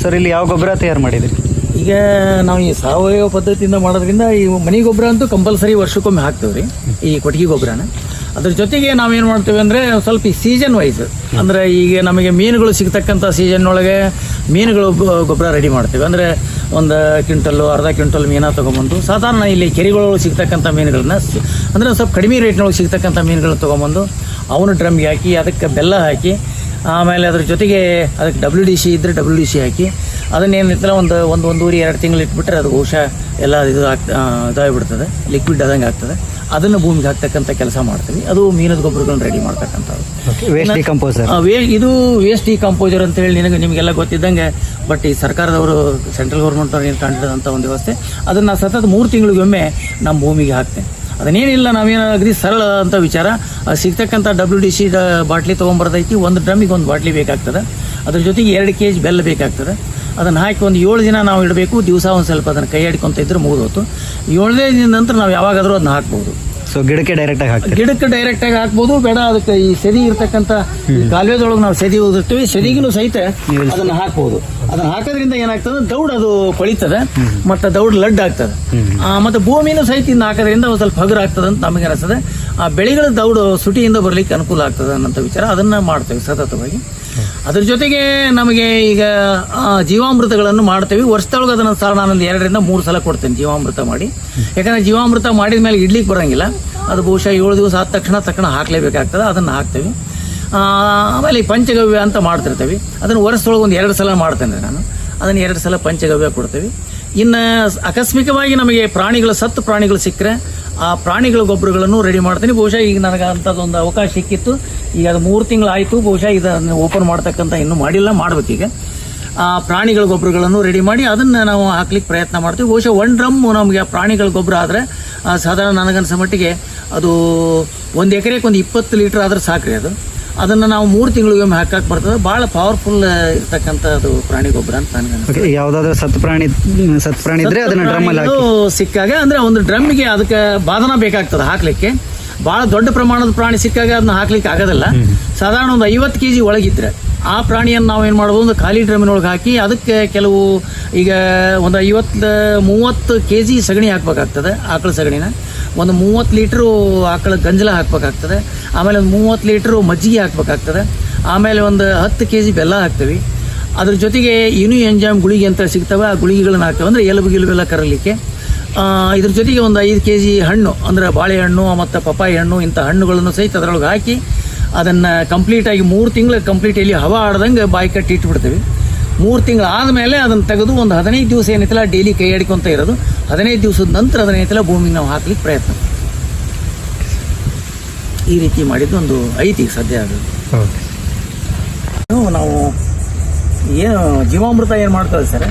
ಸರ್ ಇಲ್ಲಿ ಯಾವ ಗೊಬ್ಬರ ತಯಾರು ಮಾಡಿದ್ರಿ? ಈಗ ನಾವು ಈ ಸಾವಯವ ಪದ್ಧತಿಯಿಂದ ಮಾಡೋದ್ರಿಂದ ಈ ಮನೆ ಗೊಬ್ಬರ ಅಂತೂ ಕಂಪಲ್ಸರಿ ವರ್ಷಕ್ಕೊಮ್ಮೆ ಹಾಕ್ತೇವ್ರಿ. ಈ ಕೊಟ್ಟಿಗೆ ಗೊಬ್ಬರನ. ಅದ್ರ ಜೊತೆಗೆ ನಾವೇನು ಮಾಡ್ತೇವೆ ಅಂದ್ರೆ ಸ್ವಲ್ಪ ಸೀಸನ್ ವೈಸ್ ಅಂದ್ರೆ ಈಗ ನಮಗೆ ಮೀನುಗಳು ಸಿಗ್ತಕ್ಕಂಥ ಸೀಸನ್ ಒಳಗೆ ಮೀನುಗಳು ಗೊಬ್ಬರ ರೆಡಿ ಮಾಡ್ತೇವೆ. ಅಂದ್ರೆ ಒಂದು ಕ್ವಿಂಟಲ್ಲು, ಅರ್ಧ ಕ್ವಿಂಟಲ್ ಮೀನ ತಗೊಂಬಂದು, ಸಾಧಾರಣ ಇಲ್ಲಿ ಕೆರೆಗಳು ಸಿಗ್ತಕ್ಕಂಥ ಮೀನುಗಳನ್ನ ಅಂದ್ರೆ ಸ್ವಲ್ಪ ಕಡಿಮೆ ರೇಟ್ನೊಳಗೆ ಸಿಗ್ತಕ್ಕಂಥ ಮೀನುಗಳನ್ನ ತಗೊಂಬಂದು, ಅವನು ಡ್ರಮ್ಗೆ ಹಾಕಿ, ಅದಕ್ಕೆ ಬೆಲ್ಲ ಹಾಕಿ, ಆಮೇಲೆ ಅದ್ರ ಜೊತೆಗೆ ಅದಕ್ಕೆ ಡಬ್ಲ್ಯೂ ಡಿ ಸಿ ಇದ್ದರೆ ಡಬ್ಲ್ಯೂ ಡಿ ಸಿ ಹಾಕಿ ಅದನ್ನೇನಿತ್ತಲ್ಲ ಒಂದು ಒಂದು ಒಂದೂವರೆ ಎರಡು ತಿಂಗಳು ಇಟ್ಬಿಟ್ರೆ ಅದು ಬಹುಶಃ ಎಲ್ಲ ಇದು ಆಗ್ತಾ ಇದಾಗಿಬಿಡ್ತದೆ ಲಿಕ್ವಿಡ್ ಆದಂಗೆ ಆಗ್ತದೆ. ಅದನ್ನು ಭೂಮಿಗೆ ಹಾಕ್ತಕ್ಕಂಥ ಕೆಲಸ ಮಾಡ್ತೀವಿ. ಅದು ಮೀನದ ಗೊಬ್ಬರಗಳನ್ನ ರೆಡಿ ಮಾಡ್ತಕ್ಕಂಥದ್ದು. ವೇಸ್ಟ್ ಡಿಕಂಪೋಸರ್ ಇದು ವೇಸ್ಟ್ ಡಿಕಂಪೋಸರ್ ಅಂತ ಹೇಳಿ ನಿನಗೆ ನಿಮಗೆಲ್ಲ ಗೊತ್ತಿದ್ದಂಗೆ ಬಟ್ ಈ ಸರ್ಕಾರದವರು ಸೆಂಟ್ರಲ್ ಗೌರ್ಮೆಂಟ್ ಅವ್ರು ಏನು ಕಂಡಿರೋದಂಥ ಒಂದು ವ್ಯವಸ್ಥೆ. ಅದನ್ನು ಸತತ ಮೂರು ತಿಂಗಳಿಗೊಮ್ಮೆ ನಮ್ಮ ಭೂಮಿಗೆ ಹಾಕ್ತೇನೆ ಅದನ್ನೇನಿಲ್ಲ ನಾವೇನು ಅಗದಿ ಸರಳ ಅಂತ ವಿಚಾರ. ಅದು ಸಿಗ್ತಕ್ಕಂಥ ಡಬ್ಲ್ಯೂ ಡಿ ಸಿ ಬಾಟ್ಲಿ ತೊಗೊಂಬರ್ದೈತಿ ಒಂದು ಡ್ರಮ್ಮಿಗೆ ಒಂದು ಬಾಟ್ಲಿ ಬೇಕಾಗ್ತದೆ. ಅದ್ರ ಜೊತೆಗೆ ಎರಡು ಕೆ ಜಿ ಬೆಲ್ಲ ಬೇಕಾಗ್ತದೆ. ಅದನ್ನು ಹಾಕಿ ಒಂದು ಏಳು ದಿನ ನಾವು ಇಡಬೇಕು ದಿವಸ ಒಂದು ಸ್ವಲ್ಪ ಅದನ್ನು ಕೈ ಆಡ್ಕೊಂತ ಇದ್ರೆ ಮುಗಿದೋತು ಏಳನೇ ದಿನ ನಂತರ ನಾವು ಯಾವಾಗಾದರೂ ಅದನ್ನ ಹಾಕ್ಬೋದು. ಸೊ ಗಿಡಕ್ಕೆ ಡೈರೆಕ್ಟ್ ಆಗಿ ಹಾಕ್ತೀರಿ? ಗಿಡಕ್ಕೆ ಡೈರೆಕ್ಟ್ ಆಗಿ ಹಾಕ್ಬೋದು ಬೇಡ ಅದಕ್ಕೆ ಈ ಸೆದಿ ಇರ್ತಕ್ಕಂಥ ಕಾಲುವೆದೊಳಗೆ ನಾವು ಸದಿ ಓದಿರ್ತೀವಿ ಸೆದಿಗೂ ಸಹಿತ ಅದನ್ನು ಹಾಕ್ಬೋದು. ಅದನ್ನ ಹಾಕೋದ್ರಿಂದ ಏನಾಗ್ತದೆ? ದೌಡ್ ಅದು ಕೊಳಿತದೆ ಮತ್ತೆ ದೌಡ್ ಲಡ್ ಆಗ್ತದೆ. ಮತ್ತೆ ಭೂಮಿನೂ ಸಹಿತ ಇನ್ನು ಹಾಕೋದ್ರಿಂದ ಒಂದು ಸ್ವಲ್ಪ ಹಗುರ ಆಗ್ತದೆ ಅಂತ ನಮಗೆ ಅನಿಸ್ತದೆ. ಆ ಬೆಳೆಗಳ ದೌಡು ಸುಟಿಯಿಂದ ಬರ್ಲಿಕ್ಕೆ ಅನುಕೂಲ ಆಗ್ತದೆ ಅನ್ನೋಂಥ ವಿಚಾರ ಅದನ್ನ ಮಾಡ್ತೇವೆ ಸತತವಾಗಿ. ಅದ್ರ ಜೊತೆಗೆ ನಮಗೆ ಈಗ ಜೀವಾಮೃತಗಳನ್ನು ಮಾಡ್ತೇವೆ. ವರ್ಷದೊಳಗೆ ಅದನ್ನ ಸಲ ನಾನೊಂದು ಎರಡರಿಂದ ಮೂರು ಸಲ ಕೊಡ್ತೇನೆ ಜೀವಾಮೃತ ಮಾಡಿ. ಯಾಕಂದ್ರೆ ಜೀವಾಮೃತ ಮಾಡಿದ ಮೇಲೆ ಇಡ್ಲಿಕ್ಕೆ ಬರಂಗಿಲ್ಲ. ಅದು ಬಹುಶಃ ಏಳು ದಿವಸ ಆದ ತಕ್ಷಣ ತಕ್ಷಣ ಹಾಕ್ಲೇಬೇಕಾಗ್ತದೆ. ಅದನ್ನು ಹಾಕ್ತೇವೆ. ಆಮೇಲೆ ಈ ಪಂಚಗವ್ಯ ಅಂತ ಮಾಡ್ತಿರ್ತೇವೆ. ಅದನ್ನು ವರ್ಷದೊಳಗೆ ಒಂದು ಎರಡು ಸಲ ಮಾಡ್ತೇನೆ ನಾನು. ಅದನ್ನು ಎರಡು ಸಲ ಪಂಚಗವ್ಯ ಕೊಡ್ತೇವೆ. ಇನ್ನು ಆಕಸ್ಮಿಕವಾಗಿ ನಮಗೆ ಪ್ರಾಣಿಗಳು, ಸತ್ತು ಪ್ರಾಣಿಗಳು ಸಿಕ್ಕರೆ ಆ ಪ್ರಾಣಿಗಳ ಗೊಬ್ಬರಗಳನ್ನು ರೆಡಿ ಮಾಡ್ತೀನಿ. ಬಹುಶಃ ಈಗ ನನಗೆ ಅಂಥದ್ದೊಂದು ಅವಕಾಶ ಸಿಕ್ಕಿತ್ತು. ಈಗ ಅದು ಮೂರು ತಿಂಗಳಾಯಿತು ಬಹುಶಃ ಇದನ್ನು ಓಪನ್ ಮಾಡ್ತಕ್ಕಂಥ ಇನ್ನೂ ಮಾಡಿಲ್ಲ ಮಾಡ್ಬೇಕೀಗ ಆ ಪ್ರಾಣಿಗಳ ಗೊಬ್ಬರಗಳನ್ನು ರೆಡಿ ಮಾಡಿ ಅದನ್ನು ನಾವು ಹಾಕ್ಲಿಕ್ಕೆ ಪ್ರಯತ್ನ ಮಾಡ್ತೀವಿ. ಬಹುಶಃ ಒನ್ ಡ್ರಮ್ ನಮಗೆ ಆ ಪ್ರಾಣಿಗಳ ಗೊಬ್ಬರ ಆದರೆ ಸಾಧಾರಣ ನನಗನ್ಸೋ ಮಟ್ಟಿಗೆ ಅದು ಒಂದು ಎಕರೆಗೆ ಒಂದು ಇಪ್ಪತ್ತು ಲೀಟ್ರ್ ಆದ್ರೆ ಸಾಕ್ರಿ ಅದು. ಅದನ್ನು ನಾವು ಮೂರು ತಿಂಗಳಿಗೊಮ್ಮೆ ಹಾಕಕ್ಕೆ ಬರ್ತದೆ. ಭಾಳ ಪವರ್ಫುಲ್ ಇರ್ತಕ್ಕಂಥ ಅದು ಪ್ರಾಣಿ ಗೊಬ್ಬರ ಅಂತ ನನಗೆ ಯಾವ್ದಾದ್ರು ಸತ್ ಪ್ರಾಣಿ ಸತ್ ಪ್ರಾಣಿ ಇದ್ರೆ ಅದನ್ನ ಡ್ರಮ್ ಅಲ್ಲಿ ಹಾಕಿ. ಸಿಕ್ಕಾಗ ಅಂದ್ರೆ ಒಂದು ಡ್ರಮ್ಮಿಗೆ ಅದಕ್ಕೆ ಬಾಧನ ಬೇಕಾಗ್ತದೆ ಹಾಕ್ಲಿಕ್ಕೆ. ಬಹಳ ದೊಡ್ಡ ಪ್ರಮಾಣದ ಪ್ರಾಣಿ ಸಿಕ್ಕಾಗ ಅದನ್ನ ಹಾಕ್ಲಿಕ್ಕೆ ಆಗೋದಿಲ್ಲ. ಸಾಧಾರಣ ಒಂದು ಐವತ್ತು ಕೆ ಜಿ ಒಳಗಿದ್ರೆ ಆ ಪ್ರಾಣಿಯನ್ನು ನಾವು ಏನು ಮಾಡ್ಬೋದು? ಒಂದು ಖಾಲಿ ಡ್ರಮ್ಮಿನೊಳಗೆ ಹಾಕಿ ಅದಕ್ಕೆ ಕೆಲವು ಈಗ ಒಂದು ಐವತ್ತು ಮೂವತ್ತು ಕೆ ಜಿ ಸಗಣಿ ಹಾಕ್ಬೇಕಾಗ್ತದೆ ಆಕಳ ಸಗಣಿನ. ಒಂದು ಮೂವತ್ತು ಲೀಟ್ರು ಆಕಳ ಗಂಜಲ ಹಾಕ್ಬೇಕಾಗ್ತದೆ, ಆಮೇಲೆ ಒಂದು ಮೂವತ್ತು ಲೀಟ್ರು ಮಜ್ಜಿಗೆ ಹಾಕ್ಬೇಕಾಗ್ತದೆ, ಆಮೇಲೆ ಒಂದು ಹತ್ತು ಕೆ ಜಿ ಬೆಲ್ಲ ಹಾಕ್ತೀವಿ. ಅದ್ರ ಜೊತೆಗೆ ಇನ್ನೂ ಎಂಜಾಮ್ ಗುಳಿಗೆ ಅಂತ ಸಿಗ್ತವೆ, ಆ ಗುಳಿಗೆಗಳನ್ನ ಹಾಕ್ತೇವೆ. ಅಂದರೆ ಎಲುಬು ಗಿಲುಬೆಲ್ಲ ಕರಲಿಕ್ಕೆ ಇದ್ರ ಜೊತೆಗೆ ಒಂದು ಐದು ಕೆ ಜಿ ಹಣ್ಣು, ಅಂದರೆ ಬಾಳೆಹಣ್ಣು ಮತ್ತು ಪಪ್ಪಾಯಿ ಹಣ್ಣು, ಇಂಥ ಹಣ್ಣುಗಳನ್ನು ಸಹಿತ ಅದರೊಳಗೆ ಹಾಕಿ ಅದನ್ನು ಕಂಪ್ಲೀಟಾಗಿ ಮೂರು ತಿಂಗಳು ಕಂಪ್ಲೀಟ್ ಇಲ್ಲಿ ಹವಾ ಆಡ್ದಂಗೆ ಬಾಯಿ ಕಟ್ಟಿ ಇಟ್ಬಿಡ್ತೀವಿ. ಮೂರು ತಿಂಗಳು ಆದಮೇಲೆ ಅದನ್ನು ತೆಗೆದು ಒಂದು ಹದಿನೈದು ದಿವಸ ಏನಿತ್ತಲ್ಲ ಡೈಲಿ ಕೈ ಇರೋದು. ಹದಿನೈದು ದಿವಸದ ನಂತರ ಅದನ್ನೇತಲ್ಲ ಭೂಮಿಗೆ ನಾವು ಹಾಕ್ಲಿಕ್ಕೆ ಪ್ರಯತ್ನ. ಈ ರೀತಿ ಮಾಡಿದ್ದು ಒಂದು ಐತಿ ಸದ್ಯ ಅದು. ನಾವು ಏನು ಜೀವಾಮೃತ ಏನು ಮಾಡ್ತೇವೆ ಸರ್?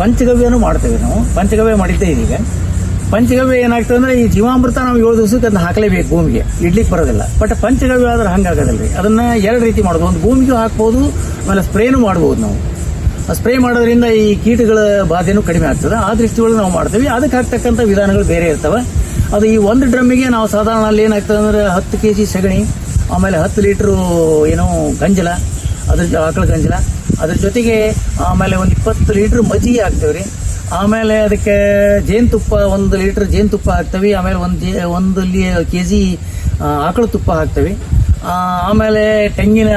ಪಂಚಗವ್ಯನೂ ಮಾಡ್ತೇವೆ ನಾವು. ಪಂಚಗವ್ಯ ಮಾಡಿದ್ದೇ ಇದೀಗ ಪಂಚಗವ್ಯ ಏನಾಗ್ತದೆ ಅಂದ್ರೆ ಈ ಜೀವಾಮೃತ ನಾವು ಏಳು ದಿವಸಕ್ಕೆ ಅದನ್ನ ಹಾಕಲೇಬೇಕು ಭೂಮಿಗೆ. ಇಡ್ಲಿಕ್ಕೆ ಬರೋದಿಲ್ಲ. ಬಟ್ ಪಂಚಗವ್ಯ ಆದ್ರೆ ಹಂಗಾಗೋದಿಲ್ಲ ರೀ ಅದನ್ನ ಎರಡು ರೀತಿ ಮಾಡ್ಬೋದು. ಒಂದು ಭೂಮಿಗೂ ಹಾಕ್ಬೋದು ಆಮೇಲೆ ಸ್ಪ್ರೇನು ಮಾಡ್ಬೋದು ನಾವು. ಸ್ಪ್ರೇ ಮಾಡೋದ್ರಿಂದ ಈ ಕೀಟಗಳ ಬಾಧೆನೂ ಕಡಿಮೆ ಆಗ್ತದೆ. ಆ ದೃಷ್ಟಿಯೊಳಗೆ ನಾವು ಮಾಡ್ತೀವಿ. ಅದಕ್ಕೆ ಹಾಕ್ತಕ್ಕಂಥ ವಿಧಾನಗಳು ಬೇರೆ ಇರ್ತವೆ. ಅದು ಈ ಒಂದು ಡ್ರಮ್ಮಿಗೆ ನಾವು ಸಾಧಾರಣ ಅಲ್ಲಿ ಏನಾಗ್ತದೆ ಅಂದ್ರೆ ಹತ್ತು ಕೆ ಜಿ ಸಗಣಿ, ಆಮೇಲೆ ಹತ್ತು ಲೀಟ್ರು ಏನೋ ಗಂಜಲ, ಅದ್ರ ಆಕಳ ಗಂಜಲ, ಅದ್ರ ಜೊತೆಗೆ ಆಮೇಲೆ ಒಂದು ಇಪ್ಪತ್ತು ಲೀಟ್ರ್ ಮಜ್ಜಿಗೆ ಹಾಕ್ತೇವೆ ರೀ. ಆಮೇಲೆ ಅದಕ್ಕೆ ಜೇನುತುಪ್ಪ ಒಂದು ಲೀಟ್ರ್ ಜೇನುತುಪ್ಪ ಹಾಕ್ತೇವೆ. ಆಮೇಲೆ ಒಂದು ಜೇ, ಒಂದು ಕೆ ಜಿ ಆಕಳ ತುಪ್ಪ ಹಾಕ್ತೇವೆ. ಆಮೇಲೆ ತೆಂಗಿನ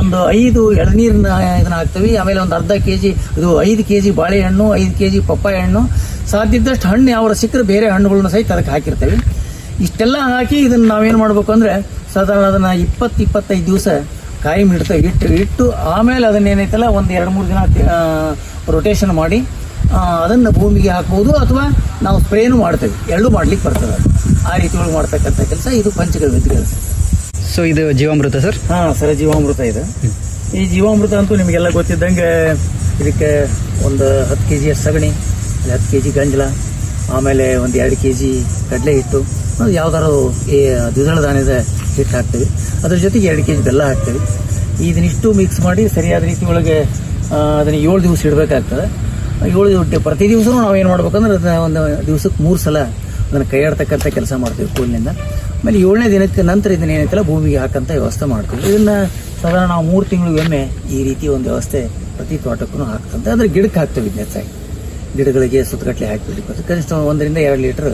ಒಂದು ಐದು ಎಳನೀರಿನ ಇದನ್ನ ಹಾಕ್ತೀವಿ. ಆಮೇಲೆ ಒಂದು ಅರ್ಧ ಕೆ ಜಿ ಇದು ಐದು ಕೆ ಜಿ ಬಾಳೆಹಣ್ಣು, ಐದು ಕೆ ಜಿ ಪಪ್ಪಾಯ ಹಣ್ಣು. ಸಾಧ್ಯ ಇದ್ದಷ್ಟು ಹಣ್ಣು ಯಾವ ಸಿಕ್ಕರೆ ಬೇರೆ ಹಣ್ಣುಗಳನ್ನ ಸಹಿತ ಅದಕ್ಕೆ ಹಾಕಿರ್ತೇವೆ. ಇಷ್ಟೆಲ್ಲ ಹಾಕಿ ಇದನ್ನ ನಾವೇನು ಮಾಡ್ಬೇಕು ಅಂದ್ರೆ ಸಾಧಾರಣ ಅದನ್ನ ಇಪ್ಪತ್ತು, ಇಪ್ಪತ್ತೈದು ದಿವಸ ಕಾಯಿ ಇಡ್ತೇವೆ ಇಟ್ಟು ಇಟ್ಟು ಆಮೇಲೆ ಅದನ್ನೇನೈತಲ್ಲ ಒಂದು ಎರಡು ಮೂರು ದಿನ ರೊಟೇಷನ್ ಮಾಡಿ ಅದನ್ನು ಭೂಮಿಗೆ ಹಾಕ್ಬೋದು ಅಥವಾ ನಾವು ಸ್ಪ್ರೇನು ಮಾಡ್ತೇವೆ. ಎರಡೂ ಮಾಡ್ಲಿಕ್ಕೆ ಬರ್ತದೆ. ಆ ರೀತಿ ಒಳಗೆ ಮಾಡ್ತಕ್ಕಂಥ ಕೆಲಸ. ಇದು ಪಂಚಗವ್ಯದ ಕೆಲಸ ಸೊ ಇದು ಜೀವಾಮೃತ ಸರ್? ಹಾ, ಸರ್, ಜೀವಾಮೃತ ಇದು. ಈ ಜೀವಾಮೃತ ಅಂತೂ ನಿಮಗೆಲ್ಲ ಗೊತ್ತಿದ್ದಂಗೆ ಇದಕ್ಕೆ ಒಂದು ಹತ್ತು ಕೆ ಜಿ ಸಗಣಿ ಹತ್ತು ಕೆ ಜಿ ಗಂಜಲ, ಆಮೇಲೆ ಒಂದು ಎರಡು ಕೆ ಜಿ ಕಡಲೆ ಹಿಟ್ಟು ಯಾವ್ದಾರು ಈ ದ್ವಿದಳ ಧಾನ್ಯದ ಹಿಟ್ಟು ಹಾಕ್ತೀವಿ. ಅದ್ರ ಜೊತೆಗೆ ಎರಡು ಕೆ ಜಿ ಬೆಲ್ಲ ಹಾಕ್ತೀವಿ. ಇದನ್ನಿಷ್ಟು ಮಿಕ್ಸ್ ಮಾಡಿ ಸರಿಯಾದ ರೀತಿ ಒಳಗೆ ಅದನ್ನು ಏಳು ದಿವಸ ಇಡಬೇಕಾಗ್ತದೆ. ಏಳು ಪ್ರತಿ ದಿವಸನೂ ನಾವು ಏನು ಮಾಡ್ಬೇಕಂದ್ರೆ ಅದನ್ನ ಒಂದು ದಿವಸಕ್ಕೆ ಮೂರು ಸಲ ಅದನ್ನು ಕೈಯಾಡ್ತಕ್ಕಂಥ ಕೆಲಸ ಮಾಡ್ತೀವಿ ಕೂಲಿನಿಂದ ಆಮೇಲೆ ಏಳನೇ ದಿನಕ್ಕೆ ನಂತರ ಇದನ್ನ ಏನೈತಲ್ಲ ಭೂಮಿಗೆ ಹಾಕಂತ ವ್ಯವಸ್ಥೆ ಮಾಡ್ತೀವಿ. ಇದನ್ನು ಸಾಧಾರಣ ನಾವು ಮೂರು ತಿಂಗಳಿಗೊಮ್ಮೆ ಈ ರೀತಿ ಒಂದು ವ್ಯವಸ್ಥೆ ಪ್ರತಿ ತೋಟಕ್ಕೂ ಹಾಕ್ತಂತ. ಅದ್ರ ಗಿಡಕ್ಕೆ ಹಾಕ್ತೀವಿ ಇದನ್ನ ಹೆಚ್ಚಾಗಿ. ಗಿಡಗಳಿಗೆ ಸುತ್ತಗಟ್ಟಲೆ ಹಾಕಿಬಿಡ್ಬೇಕು ಕನಿಷ್ಠ ಒಂದರಿಂದ ಎರಡು ಲೀಟರ್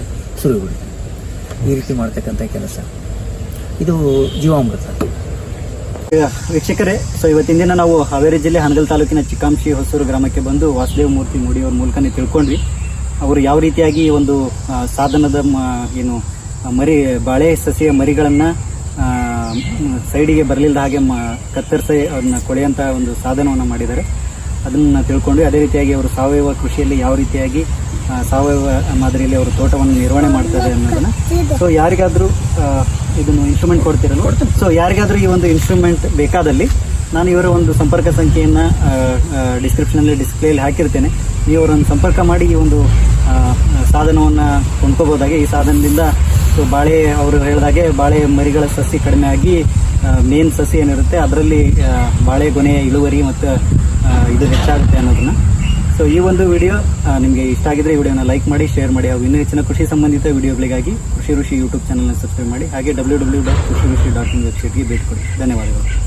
ಬಿಡುತ್ತೆ ಈ ರೀತಿ ಮಾಡ್ತಕ್ಕಂಥ ಕೆಲಸ. ಇದು ಜೀವಾಮೃತ. ವೀಕ್ಷಕರೇ, ಸೊ ಇವತ್ತಿನ ದಿನ ನಾವು ಹಾವೇರಿ ಜಿಲ್ಲೆ ಹನಗಲ್ ತಾಲೂಕಿನ ಚಿಕ್ಕಾಂಶಿ ಹೊಸೂರು ಗ್ರಾಮಕ್ಕೆ ಬಂದು ವಾಸುದೇವ ಮೂರ್ತಿ ಮೂಡಿಯವ್ರ ಮೂಲಕನೇ ತಿಳ್ಕೊಂಡ್ವಿ. ಅವರು ಯಾವ ರೀತಿಯಾಗಿ ಒಂದು ಸಾಧನದ ಏನು ಮರಿ ಬಾಳೆ ಸಸಿಯ ಮರಿಗಳನ್ನು ಸೈಡಿಗೆ ಬರಲಿಲ್ಲದ ಹಾಗೆ ಮ ಕತ್ತರಿಸಿ ಅದನ್ನ ಕೊಳೆಯಂಥ ಒಂದು ಸಾಧನವನ್ನು ಮಾಡಿದ್ದಾರೆ. ಅದನ್ನು ತಿಳ್ಕೊಂಡು ಅದೇ ರೀತಿಯಾಗಿ ಅವರು ಸಾವಯವ ಕೃಷಿಯಲ್ಲಿ ಯಾವ ರೀತಿಯಾಗಿ ಸಾವಯವ ಮಾದರಿಯಲ್ಲಿ ಅವರು ತೋಟವನ್ನು ನಿರ್ವಹಣೆ ಮಾಡ್ತಾರೆ ಅನ್ನೋದನ್ನ. ಸೊ ಯಾರಿಗಾದರೂ ಇದನ್ನು ಇನ್ಸ್ಟ್ರೂಮೆಂಟ್ ಕೊಡ್ತೀರಲ್ಲ? ಸೊ ಯಾರಿಗಾದರೂ ಈ ಒಂದು ಇನ್ಸ್ಟ್ರೂಮೆಂಟ್ ಬೇಕಾದಲ್ಲಿ ನಾನು ಇವರ ಒಂದು ಸಂಪರ್ಕ ಸಂಖ್ಯೆಯನ್ನು ಡಿಸ್ಕ್ರಿಪ್ಷನಲ್ಲಿ ಡಿಸ್ಪ್ಲೇಲಿ ಹಾಕಿರ್ತೇನೆ. ನೀವು ಸಂಪರ್ಕ ಮಾಡಿ ಈ ಒಂದು ಸಾಧನವನ್ನು ಕೊಂಡ್ಕೋಬೋದಾಗೆ ಈ ಸಾಧನದಿಂದ ಸೊ ಬಾಳೆ ಅವರು ಹೇಳಿದಾಗೆ ಬಾಳೆ ಮರಿಗಳ ಸಸಿ ಕಡಿಮೆ ಆಗಿ ಮೇನ್ ಸಸಿ ಏನಿರುತ್ತೆ ಅದರಲ್ಲಿ ಬಾಳೆ ಗೊನೆಯ ಇಳುವರಿ ಮತ್ತು ಇದು ಹೆಚ್ಚಾಗುತ್ತೆ ಅನ್ನೋದನ್ನು. ಸೊ ಈ ಒಂದು ವಿಡಿಯೋ ನಿಮಗೆ ಇಷ್ಟ ಆಗಿದ್ರೆ ಈ ವಿಡಿಯೋನ ಲೈಕ್ ಮಾಡಿ, ಶೇರ್ ಮಾಡಿ, ಹಾಗೂ ಇನ್ನೂ ಹೆಚ್ಚಿನ ಕೃಷಿ ಸಂಬಂಧಿತ ವಿಡಿಯೋಗಳಿಗಾಗಿ ಕೃಷಿ ಋಷಿ ಯೂಟ್ಯೂಬ್ ಚಾನಲ್ನ ಸಬ್ಸ್ಕ್ರೈಬ್ ಮಾಡಿ, ಹಾಗೆ ಡಬ್ಲ್ಯೂ ಡಬ್ಲ್ಯೂ ಡಾಟ್ ಕೃಷಿ ಋಷಿ ಡಾಟ್ ಇನ್ ವೆಬ್ಸೈಟ್ಗೆ ಭೇಟಿ ಕೊಡಿ. ಧನ್ಯವಾದಗಳು.